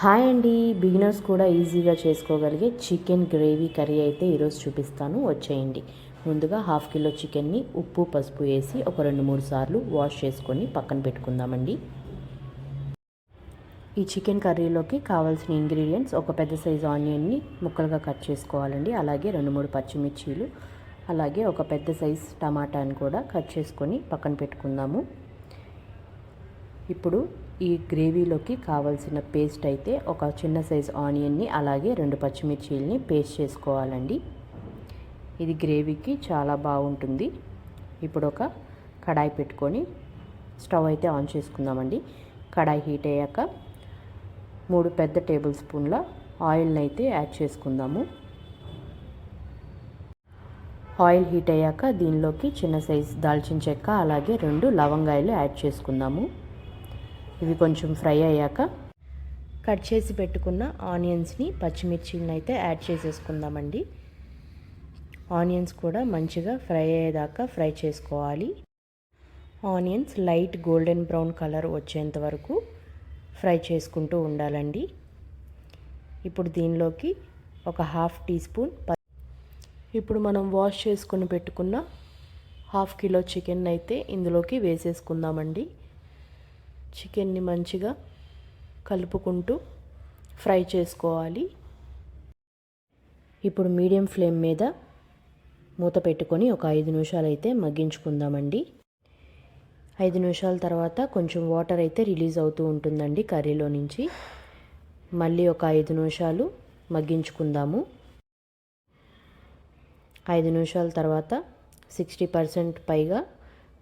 Hi అండి. Beginners కూడా ఈజీగా చేసుకోగలిగే చికెన్ గ్రేవీ కర్రీ అయితే ఈరోజు చూపిస్తాను. వచ్చేయండి. ముందుగా హాఫ్ కిలో చికెన్ని ఉప్పు పసుపు వేసి ఒక రెండు మూడు సార్లు వాష్ చేసుకొని పక్కన పెట్టుకుందామండి. ఈ చికెన్ కర్రీలోకి కావాల్సిన ఇంగ్రీడియంట్స్ ఒక పెద్ద సైజు ఆనియన్ని ముక్కలుగా కట్ చేసుకోవాలండి. అలాగే రెండు మూడు పచ్చిమిర్చీలు అలాగే ఒక పెద్ద సైజ్ టమాటాని కూడా కట్ చేసుకొని పక్కన పెట్టుకుందాము. ఇప్పుడు ఈ గ్రేవీలోకి కావాల్సిన పేస్ట్ అయితే ఒక చిన్న సైజ్ ఆనియన్ని అలాగే రెండు పచ్చిమిర్చీలని పేస్ట్ చేసుకోవాలండి. ఇది గ్రేవీకి చాలా బాగుంటుంది. ఇప్పుడు ఒక కడాయి పెట్టుకొని స్టవ్ అయితే ఆన్ చేసుకుందామండి. కడాయి హీట్ అయ్యాక మూడు పెద్ద టేబుల్ స్పూన్ల ఆయిల్ని అయితే యాడ్ చేసుకుందాము. ఆయిల్ హీట్ అయ్యాక దీనిలోకి చిన్న సైజ్ దాల్చిన చెక్క అలాగే రెండు లవంగాయలు యాడ్ చేసుకుందాము. ఇవి కొంచెం ఫ్రై అయ్యాక కట్ చేసి పెట్టుకున్న ఆనియన్స్ని పచ్చిమిర్చిని అయితే యాడ్ చేసేసుకుందామండి. ఆనియన్స్ కూడా మంచిగా ఫ్రై అయ్యేదాకా ఫ్రై చేసుకోవాలి. Onions light golden brown colour వచ్చేంత వరకు ఫ్రై చేసుకుంటూ ఉండాలండి. ఇప్పుడు దీనిలోకి ఒక హాఫ్ టీ స్పూన్ ఇప్పుడు మనం వాష్ చేసుకొని పెట్టుకున్న హాఫ్ కిలో చికెన్ అయితే ఇందులోకి వేసేసుకుందామండి. చికెన్ని మంచిగా కలుపుకుంటూ ఫ్రై చేసుకోవాలి. ఇప్పుడు మీడియం ఫ్లేమ్ మీద మూత పెట్టుకొని ఒక ఐదు నిమిషాలు అయితే మగ్గించుకుందామండి. ఐదు నిమిషాల తర్వాత కొంచెం వాటర్ అయితే రిలీజ్ అవుతూ ఉంటుందండి కర్రీలో నుంచి. మళ్ళీ ఒక ఐదు నిమిషాలు మగ్గించుకుందాము. ఐదు నిమిషాల తర్వాత సిక్స్టీ పర్సెంట్ పైగా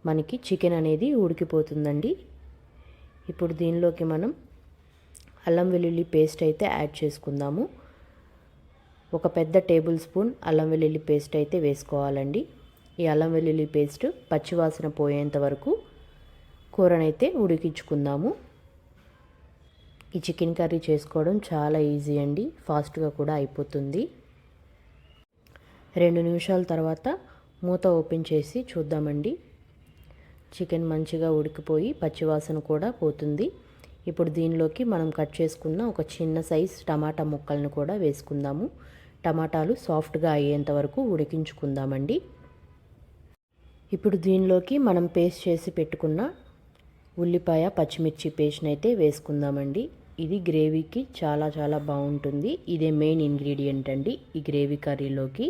మనకి చికెన్ అనేది ఉడికిపోతుందండి. ఇప్పుడు దీనిలోకి మనం అల్లం వెల్లుల్లి పేస్ట్ అయితే యాడ్ చేసుకుందాము. ఒక పెద్ద టేబుల్ స్పూన్ అల్లం వెల్లుల్లి పేస్ట్ అయితే వేసుకోవాలండి. ఈ అల్లం వెల్లుల్లి పేస్ట్ పచ్చివాసన పోయేంత వరకు కూరనైతే ఉడికించుకుందాము. ఈ చికెన్ కర్రీ చేసుకోవడం చాలా ఈజీ అండి ఫాస్ట్గా కూడా అయిపోతుంది. రెండు నిమిషాల తర్వాత మూత ఓపెన్ చేసి చూద్దామండి. చికెన్ మంచిగా ఉడికిపోయి పచ్చివాసన కూడా పోతుంది. ఇప్పుడు దీనిలోకి మనం కట్ చేసుకున్న ఒక చిన్న సైజ్ టమాటా ముక్కలను కూడా వేసుకుందాము. టమాటాలు సాఫ్ట్గా అయ్యేంత వరకు ఉడికించుకుందామండి. ఇప్పుడు దీనిలోకి మనం పేస్ట్ చేసి పెట్టుకున్న ఉల్లిపాయ పచ్చిమిర్చి పేస్ట్ని అయితే వేసుకుందామండి. ఇది గ్రేవీకి చాలా చాలా బాగుంటుంది. ఇదే మెయిన్ ఇంగ్రీడియంట్ అండి ఈ గ్రేవీ కర్రీలోకి.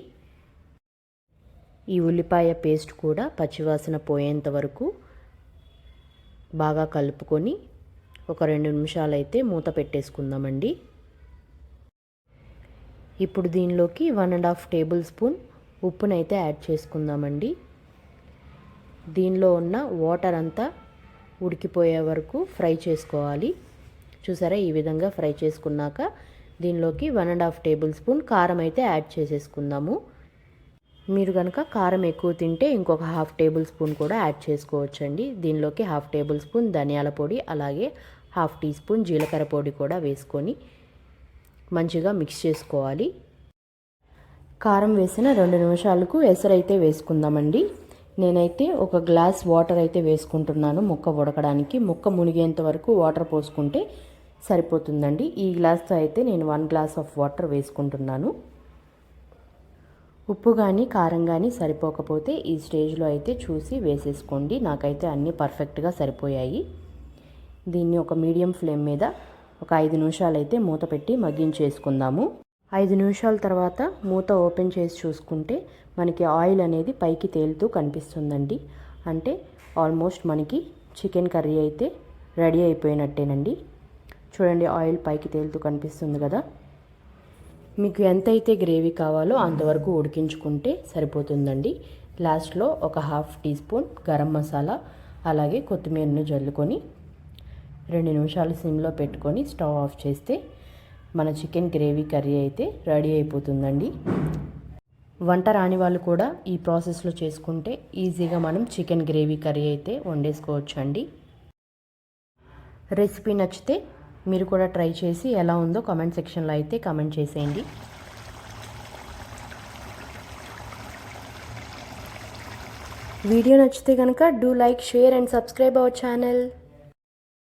ఈ ఉల్లిపాయ పేస్ట్ కూడా పచ్చివాసన పోయేంత వరకు బాగా కలుపుకొని ఒక రెండు నిమిషాలు అయితే మూత పెట్టేసుకుందామండి. ఇప్పుడు దీనిలోకి one and half table spoon ఉప్పునైతే యాడ్ చేసుకుందామండి. దీనిలో ఉన్న వాటర్ అంతా ఉడికిపోయే వరకు ఫ్రై చేసుకోవాలి. చూసారా? ఈ విధంగా ఫ్రై చేసుకున్నాక దీనిలోకి one and half table spoon కారం అయితే యాడ్ చేసేసుకుందాము. మీరు కనుక కారం ఎక్కువ తింటే ఇంకొక హాఫ్ టేబుల్ స్పూన్ కూడా యాడ్ చేసుకోవచ్చండి. దీనిలోకి హాఫ్ టేబుల్ స్పూన్ ధనియాల పొడి అలాగే హాఫ్ టీ స్పూన్ జీలకర్ర పొడి కూడా వేసుకొని మంచిగా మిక్స్ చేసుకోవాలి. కారం వేసిన రెండు నిమిషాలకు ఎసరైతే వేసుకుందామండి. నేనైతే ఒక గ్లాస్ వాటర్ అయితే వేసుకుంటున్నాను ముక్క ఉడకడానికి. ముక్క మునిగేంత వరకు వాటర్ పోసుకుంటే సరిపోతుందండి. ఈ గ్లాస్తో అయితే నేను వన్ గ్లాస్ ఆఫ్ వాటర్ వేసుకుంటున్నాను. ఉప్పు కానీ కారం కానీ సరిపోకపోతే ఈ స్టేజ్లో అయితే చూసి వేసేసుకోండి. నాకైతే అన్నీ పర్ఫెక్ట్గా సరిపోయాయి. దీన్ని ఒక మీడియం ఫ్లేమ్ మీద ఒక ఐదు నిమిషాలు అయితే మూత పెట్టి మగ్గించేసుకుందాము. ఐదు నిమిషాల తర్వాత మూత ఓపెన్ చేసి చూసుకుంటే మనకి ఆయిల్ అనేది పైకి తేలుతూ కనిపిస్తుందండి. అంటే ఆల్మోస్ట్ మనకి చికెన్ కర్రీ అయితే రెడీ అయిపోయినట్టేనండి. చూడండి ఆయిల్ పైకి తేలుతూ కనిపిస్తుంది కదా. మీకు ఎంతైతే గ్రేవీ కావాలో అంతవరకు ఉడికించుకుంటే సరిపోతుందండి. లాస్ట్లో ఒక half tea spoon garam masala అలాగే కొత్తిమీరను జల్లుకొని రెండు నిమిషాలు సిమ్లో పెట్టుకొని స్టవ్ ఆఫ్ చేస్తే మన చికెన్ గ్రేవీ కర్రీ అయితే రెడీ అయిపోతుందండి. వంట రాని వాళ్ళు కూడా ఈ ప్రాసెస్లో చేసుకుంటే ఈజీగా మనం చికెన్ గ్రేవీ కర్రీ అయితే వండేసుకోవచ్చు అండి రెసిపీ నచ్చితే మీరు కూడా ట్రై చేసి ఎలా ఉందో కామెంట్ సెక్షన్లో అయితే కామెంట్ చేసేయండి. వీడియో నచ్చితే కనుక do like share and subscribe our channel